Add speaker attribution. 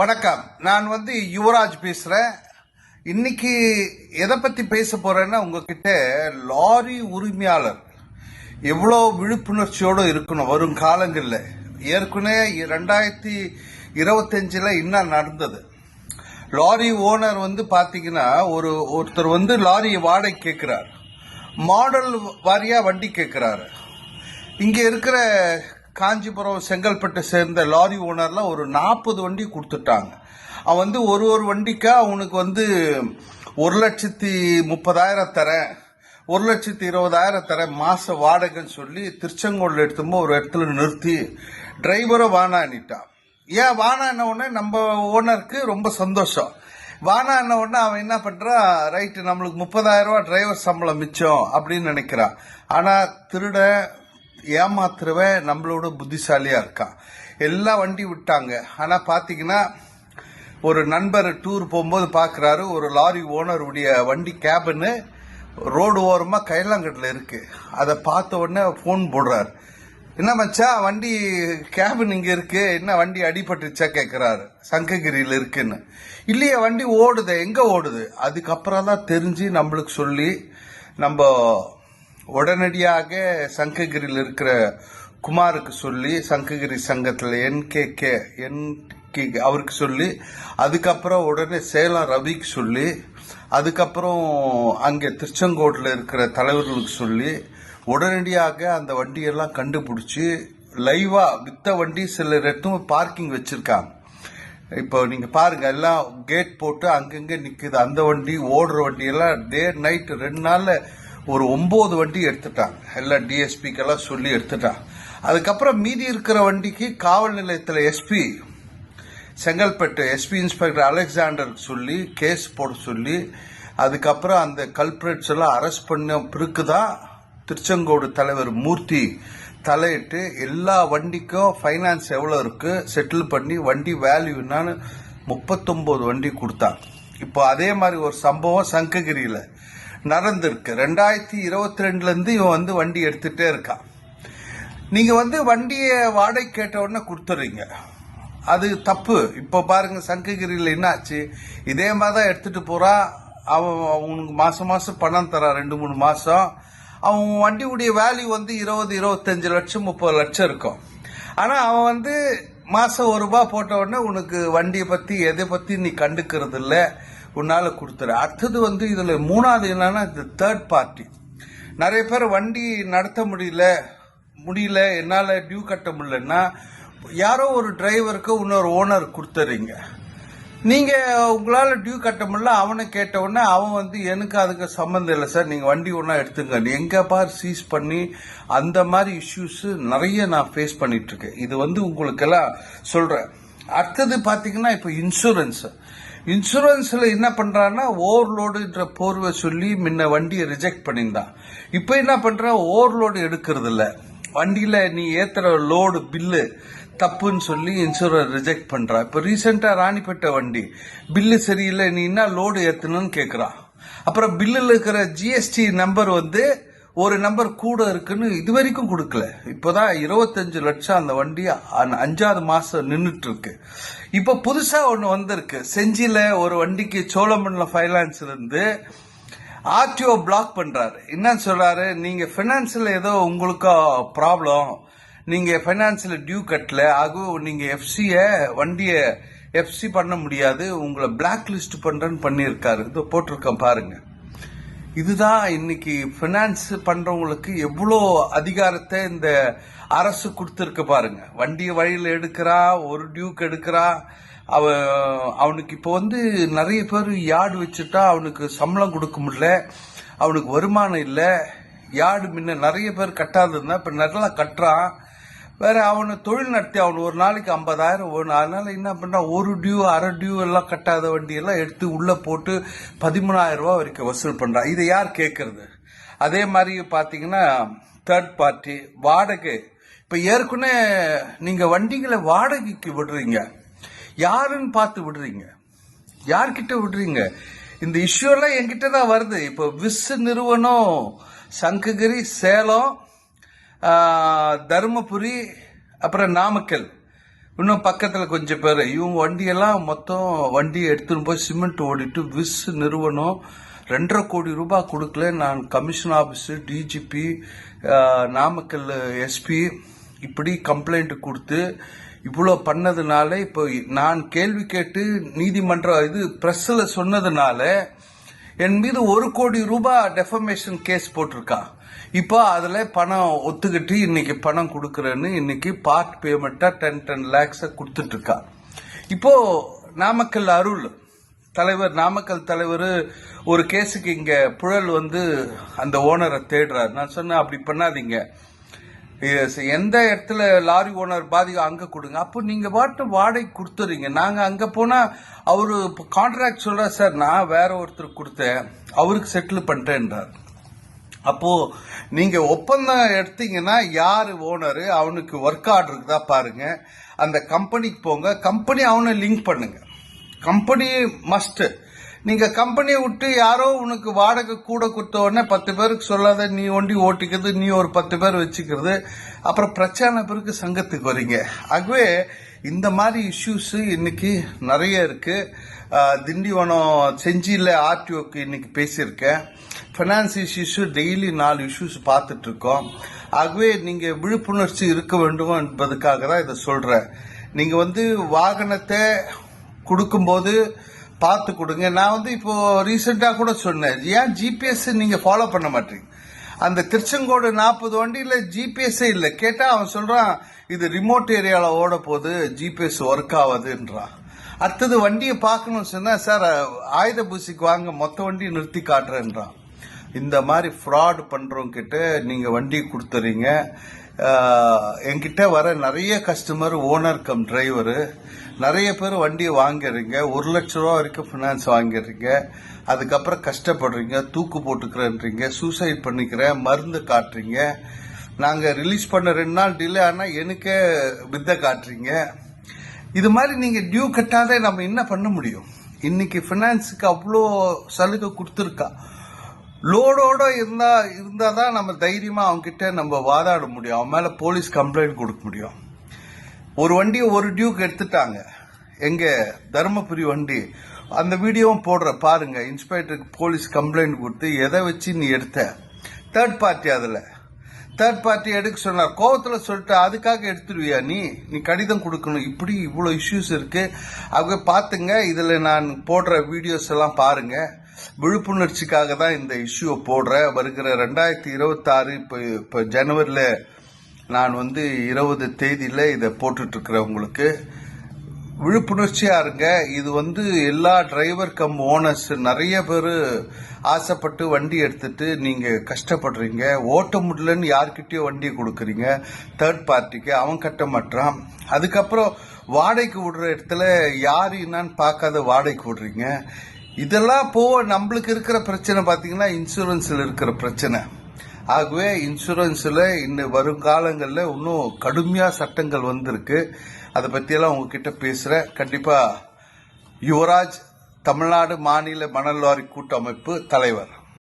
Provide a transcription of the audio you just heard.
Speaker 1: வணக்கம். நான் வந்து யுவராஜ் பேசுகிறேன் இன்னைக்கு எதை பற்றி பேச போகிறேன்னா உங்ககிட்ட லாரி உரிமையாளர் எவ்வளோ விழிப்புணர்ச்சியோடு இருக்கணும் வரும் காலங்களில். ஏற்கனவே ரெண்டாயிரத்தி இருபத்தஞ்சில் என்ன நடந்தது. லாரி ஓனர் வந்து பார்த்தீங்கன்னா ஒரு ஒருத்தர் வந்து லாரி வாடகை கேட்குறார் மாடல் வாரியாக வண்டி கேட்குறாரு இங்கே இருக்கிற காஞ்சிபுரம் செங்கல்பட்டு சேர்ந்த லாரி ஓனரில் ஒரு நாற்பது வண்டி கொடுத்துட்டாங்க. அவன் வந்து ஒரு ஒரு வண்டிக்கா அவனுக்கு வந்து ஒரு லட்சத்தி முப்பதாயிரம் தரேன் ஒரு லட்சத்தி இருபதாயிரம் தரேன் மாச வாடகைன்னு சொல்லி திருச்செங்கோடில் எடுத்தும்போது ஒரு இடத்துல நிறுத்தி டிரைவரை வானான்னுட்டான் ஏன் வானான்ன உடனே நம்ம ஓனருக்கு ரொம்ப சந்தோஷம். வானான்ன உடனே அவன் என்ன பண்ணுறான் ரைட்டு நம்மளுக்கு முப்பதாயிரம் ரூபா டிரைவர் சம்பளம் மிச்சம் அப்படின்னு நினைக்கிறான். ஆனால் திருட ஏமாத்துறவன் நம்மளோட புத்திசாலியாக இருக்கான் எல்லா வண்டி விட்டாங்க. ஆனால் பார்த்தீங்கன்னா ஒரு நண்பர் டூர் போகும்போது பார்க்குறாரு ஒரு லாரி ஓனருடைய வண்டி கேபின்னு ரோடு ஓரமாக கைலாங்கட்டில் இருக்குது அதை பார்த்த உடனே ஃபோன் போடுறாரு. என்ன மச்சா வண்டி கேபின் இங்கே இருக்கு. என்ன வண்டி அடிபட்டுச்சா கேட்குறாரு சங்ககிரியில் இருக்குன்னு. இல்லையே வண்டி ஓடுது. எங்கே ஓடுது? அதுக்கப்புறம் தான் தெரிஞ்சு நம்மளுக்கு சொல்லி நம்ம உடனடியாக சங்ககிரியில் இருக்கிற குமாருக்கு சொல்லி சங்ககிரி சங்கத்தில் என்கேகே என் அவருக்கு சொல்லி அதுக்கப்புறம் உடனே சேலம் ரவிக்கு சொல்லி அதுக்கப்புறம் அங்கே திருச்செங்கோட்டில் இருக்கிற தலைவர்களுக்கு சொல்லி உடனடியாக அந்த வண்டியெல்லாம் கண்டுபிடிச்சி லைவா வித்த வண்டி சில இடத்தும் பார்க்கிங் வச்சிருக்காங்க. இப்போ நீங்க பாருங்க எல்லாம் கேட் போட்டு அங்கங்க நிக்குது. அந்த வண்டி ஓடுற வண்டி எல்லாம் டே நைட் ரெண்டு நாள்ல ஒரு ஒன்பது வண்டி எடுத்துட்டாங்க. எல்லாம் டிஎஸ்பிக்கெல்லாம் சொல்லி எடுத்துட்டாங்க. அதுக்கப்புறம் மீதி இருக்கிற வண்டிக்கு காவல் நிலையத்தில் எஸ்பி செங்கல்பட்டு எஸ்பி இன்ஸ்பெக்டர் அலெக்சாண்டருக்கு சொல்லி கேஸ் போட சொல்லி அதுக்கப்புறம் அந்த கல்பிரேட்ஸ் எல்லாம் அரெஸ்ட் பண்ண பிறகுதான் திருச்செங்கோடு தலைவர் மூர்த்தி தலையிட்டு எல்லா வண்டிக்கும் ஃபைனான்ஸ் எவ்வளோ இருக்குது செட்டில் பண்ணி வண்டி வேல்யூ என்னன்னு முப்பத்தொம்போது வண்டி கொடுத்தாங்க. இப்போ அதே மாதிரி ஒரு சம்பவம் சங்ககிரியில். நடந்திருக்கு. ரெண்டாயிரத்தி இருபத்தி ரெண்டுல இருந்து இவன் வந்து வண்டி எடுத்துட்டே இருக்கான். நீங்க வந்து வண்டியை வாடகை கேட்ட உடனே கொடுத்துறீங்க அது தப்பு. இப்போ பாருங்க சங்ககிரியில் என்னாச்சு? இதே மாதிரி தான் எடுத்துட்டு போறா. அவன் அவனுக்கு மாசம் மாசம் பணம் தரான் ரெண்டு மூணு மாசம். அவன் வண்டியுடைய வேல்யூ வந்து இருபது இருபத்தஞ்சு லட்சம் முப்பது லட்சம் இருக்கும். ஆனா அவன் வந்து மாசம் ஒரு ரூபா போட்ட உடனே உனக்கு வண்டியை பத்தி எதை பத்தி நீ கண்டுக்கிறது இல்லை உன்னால கொடுத்துரு அடுத்தது வந்து இதுல மூணாவது என்னன்னா இந்த தேர்ட் பார்ட்டி நிறைய பேர் வண்டி நடத்த முடியல முடியல என்னால டியூ கட்ட முடியலன்னா யாரோ ஒரு டிரைவருக்கு இன்னொரு ஓனர் கொடுத்துறீங்க. நீங்க உங்களால டியூ கட்ட முடியல அவனை கேட்டவுடனே அவன் வந்து எனக்கு அதுக்கு சம்மந்தம் இல்லை சார் நீங்க வண்டி ஒன்றா எடுத்துங்க. எங்க பார் சீஸ் பண்ணி அந்த மாதிரி இஷ்யூஸ் நிறைய நான் ஃபேஸ் பண்ணிட்டு இருக்கேன். இது வந்து உங்களுக்கெல்லாம் சொல்றேன். அடுத்தது பாத்தீங்கன்னா இப்போ இன்சூரன்ஸ் இன்சூரன்ஸில் என்ன பண்றான்னா ஓவர்லோடுன்ற போர்வை சொல்லி முன்ன வண்டியை ரிஜெக்ட் பண்ணியிருந்தான். இப்போ என்ன பண்றான் ஓவர்லோடு எடுக்கிறது இல்லை வண்டியில் நீ ஏத்துற லோடு பில்லு தப்புன்னு சொல்லி இன்சூரன் ரிஜெக்ட் பண்ணுறா இப்போ ரீசெண்டாக ராணிப்பேட்டை வண்டி பில்லு சரியில்லை நீ என்ன லோடு ஏற்றணும்னு கேட்குறான் அப்புறம் பில்லில் இருக்கிற ஜிஎஸ்டி நம்பர் வந்து ஒரு நம்பர் கூட இருக்குன்னு இது வரைக்கும் கொடுக்கல. இப்போதான் இருபத்தஞ்சு லட்சம் அந்த வண்டி அஞ்சாவது மாசம் நின்றுட்டு இருக்கு இப்ப புதுசா ஒண்ணு வந்திருக்கு. செஞ்சில ஒரு வண்டிக்கு சோழமண்டலம் ஃபைனான்ஸ்ல இருந்து ஆர்டிஓ பிளாக் பண்றாரு. என்ன சொல்றாரு? நீங்க பினான்ஸ்ல ஏதோ உங்களுக்கு ப்ராப்ளம் நீங்க பைனான்ஸ்ல டியூ கட்டல ஆகும் நீங்க எஃப்சிய வண்டிய எஃப்சி பண்ண முடியாது. உங்களை பிளாக் லிஸ்ட் பண்றேன்னு பண்ணியிருக்காரு. இதோ போட்டிருக்கேன் பாருங்க. இதுதான் இன்னைக்கு பினான்ஸ் பண்றவங்களுக்கு எவ்வளோ அதிகாரத்தை இந்த அரசு கொடுத்துருக்கு பாருங்க. வண்டியை வழியில் எடுக்கிறா ஒரு டியூக் எடுக்கிறா அவ அவனுக்கு இப்போ வந்து நிறைய பேர் யார்டு வச்சுட்டா அவனுக்கு சம்பளம் கொடுக்க முடியல அவனுக்கு வருமானம் இல்லை. யார்டு முன்ன நிறைய பேர் கட்டாது இருந்தா இப்போ நல்லா கட்டுறான். வேற அவனை தொழில் நடத்தி அவன் ஒரு நாளைக்கு ஐம்பதாயிரம் வேணும் அதனால என்ன பண்ணா ஒரு டியூ அரை டியூ எல்லாம் கட்டாத வண்டி எல்லாம் எடுத்து உள்ள போட்டு பதிமூணாயிரம் ரூபா வரைக்கும் வசூல் பண்றான் இதை யார் கேட்கறது அதே மாதிரி பாத்தீங்கன்னா தேர்ட் பார்ட்டி வாடகை. இப்ப ஏற்கனவே நீங்க வண்டிகளை வாடகைக்கு விடுறீங்க. யாருன்னு பார்த்து விடுறீங்க? யார்கிட்ட விடுறீங்க? இந்த இஷ்யூ எல்லாம் என்கிட்ட தான் வருது. இப்போ விஸ் நிறுவனம் சங்ககிரி சேலம் தருமபுரி அப்புறம் நாமக்கல். இன்னும் பக்கத்தில் கொஞ்சம் பேர். இவங்க வண்டியெல்லாம் மொத்தம் வண்டியை எடுத்துன்னு போய் சிமெண்ட் ஓடிட்டு விஸ் நிறுவனம். ரெண்டரை கோடி ரூபாய் கொடுக்கல. நான் commission office DGP Namakkal SP இப்படி கம்ப்ளைண்ட் கொடுத்து இவ்வளோ பண்ணதுனால இப்போ நான் கேள்வி கேட்டு நீதிமன்றம் இது ப்ரெஸ்ஸில் சொன்னதுனால என் மீது ஒரு கோடி ரூபாய் டெஃபமேஷன் கேஸ் போட்டிருக்கான் இப்போ அதுல பணம் ஒத்துக்கிட்டு இன்னைக்கு பணம் கொடுக்குறேன்னு இன்னைக்கு பார்ட் பேமெண்ட்டாக டென் டென் லேக்ஸ கொடுத்துட்டு இருக்கா இப்போ நாமக்கல் அருள் தலைவர் நாமக்கல் தலைவர் ஒரு கேஸுக்கு இங்க புழல் வந்து அந்த ஓனரை தேடுறாரு. நான் சொன்னேன் அப்படி பண்ணாதீங்க. எந்த இடத்துல லாரி ஓனர் பாதிக்க அங்க கொடுங்க. அப்போ நீங்க பாட்டு வாடகை கொடுத்துறீங்க. நாங்க அங்க போனா அவரு கான்ட்ராக்ட் சொல்ற சார் நான் வேற ஒருத்தர் கொடுத்தேன். அவருக்கு செட்டில் பண்ணுறேன்றார் அப்போ நீங்க ஒப்பந்தம் எடுத்தீங்கன்னா யாரு ஓனரு அவனுக்கு ஒர்க் ஆர்டர் தான் பாருங்க. அந்த கம்பெனிக்கு போங்க. கம்பெனி அவனை லிங்க் பண்ணுங்க. கம்பெனி மஸ்ட் நீங்க கம்பெனியை விட்டு யாரோ உனக்கு வாடகை கூட கொடுத்த உடனே பத்து பேருக்கு சொல்லாத நீ ஒண்டி ஓட்டிக்கிறது நீ ஒரு பத்து பேர் வச்சுக்கிறது. அப்புறம் பிரச்சனை பிறகு சங்கத்துக்கு வரீங்க. ஆகவே இந்த மாதிரி இஷ்யூஸ் இன்னைக்கு நிறைய இருக்கு. திண்டிவனம் செஞ்சியில் ஆர்டிஓக்கு இன்னைக்கு பேசியிருக்கேன். ஃபினான்ஸ் இஷ்யூஸ் டெய்லி நாலு இஷ்யூஸ் பார்த்துட்டு இருக்கோம் ஆகவே நீங்க விழிப்புணர்ச்சி இருக்க வேண்டும் என்பதுக்காக தான் இதை சொல்றேன். நீங்க வந்து வாகனத்தை கொடுக்கும்போது பார்த்து கொடுங்க. நான் வந்து இப்போ ரீசெண்டாக கூட சொன்னேன். ஏன் ஜிபிஎஸ் நீங்கள் ஃபாலோ பண்ண மாட்டீங்க? அந்த திருச்செங்கோடு நாற்பது வண்டியில் ஜிபிஎஸ்ஸே இல்லை. கேட்டால் அவன் சொல்கிறான் இது ரிமோட் ஏரியாவில் ஓட போகுது ஜிபிஎஸ் ஒர்க் ஆகுதுன்றான் அடுத்தது வண்டியை பார்க்கணும்னு சொன்னால் சார் ஆயுத பூசிக்கு வாங்க. மொத்த வண்டியை நிறுத்தி காட்டுறேன்றான். இந்த மாதிரி ஃப்ராட் பண்றவங்க நீங்கள் வண்டி கொடுத்துறீங்க. என்கிட்ட வர நிறைய கஸ்டமர் ஓனர் கம் டிரைவர் நிறைய பேர் வண்டியை வாங்கிடுறீங்க ஒரு லட்ச ரூபா வரைக்கும் ஃபினான்ஸ் வாங்கிடுறீங்க அதுக்கப்புறம் கஷ்டப்படுறீங்க தூக்கு போட்டுக்கிறேன்றீங்க சூசைட் பண்ணிக்கிறேன் மருந்து காட்டுறீங்க நாங்கள் ரிலீஸ் பண்ண ரெண்டு நாள் டிலே ஆனால் எனக்கே வித்தை காட்டுறீங்க. இது மாதிரி நீங்கள் டியூ கட்டாதே நம்ம என்ன பண்ண முடியும்? இன்னைக்கு ஃபினான்ஸுக்கு அவ்வளோ சலுகை கொடுத்துருக்கா. லோடோட இருந்தா இருந்தா தான் நம்ம தைரியமா அவங்க கிட்ட நம்ம வாதாட முடியும். அவன் மேல போலீஸ் கம்ப்ளைண்ட் கொடுக்க முடியும். ஒரு வண்டியை ஒரு டியூக் எடுத்துட்டாங்க. எங்க தருமபுரி வண்டி அந்த வீடியோவும் போடுற பாருங்க இன்ஸ்பெக்டருக்கு போலீஸ் கம்ப்ளைண்ட் கொடுத்து எதை வச்சு நீ எடுத்த? தேர்ட் பார்ட்டி அதில். தேர்ட் பார்ட்டி எடுக்க சொன்னார். கோவத்தில் சொல்லிட்டு அதுக்காக எடுத்துருவியா நீ? நீ கடிதம் கொடுக்கணும். இப்படி இவ்வளோ இஷ்யூஸ் இருக்குது அவங்க பார்த்துங்க இதில் நான் போடுற வீடியோஸ் எல்லாம் பாருங்கள் விழிப்புணர்ச்சிக்காக தான் இந்த இஷ்யூவை போடுறேன். வருகிற ரெண்டாயிரத்தி இருபத்தி ஆறு இப்போ இப்போ ஜனவரியில் நான் வந்து இருபது தேதியில் இதை போட்டுட்டு இருக்கிறேன் உங்களுக்கு. விழிப்புணர்ச்சியாக இருங்க. இது வந்து எல்லா டிரைவர் கம் ஓனர்ஸ் நிறைய பேர் ஆசைப்பட்டு வண்டி எடுத்துட்டு நீங்கள் கஷ்டப்படுறீங்க. ஓட்ட முடியலன்னு யார்கிட்டயோ வண்டியை கொடுக்குறீங்க. தேர்ட் பார்ட்டிக்கு அவன் கட்ட மாட்டான். அதுக்கப்புறம் வாடகைக்கு விடுற இடத்துல யார் என்னன்னு பார்க்காத வாடகைக்கு விடுறீங்க. இதெல்லாம் போக நம்மளுக்கு இருக்கிற பிரச்சனை பார்த்தீங்கன்னா இன்சூரன்ஸில் இருக்கிற பிரச்சனை. ஆகவே இன்சூரன்ஸில் இன்னும் வருங்காலங்களில் இன்னும் கடுமையாக சட்டங்கள் வந்திருக்கு. அதை பற்றியெல்லாம் உங்ககிட்ட பேசுகிறேன் கண்டிப்பாக யுவராஜ் தமிழ்நாடு மாநில மணல்வாரி கூட்டமைப்பு தலைவர்.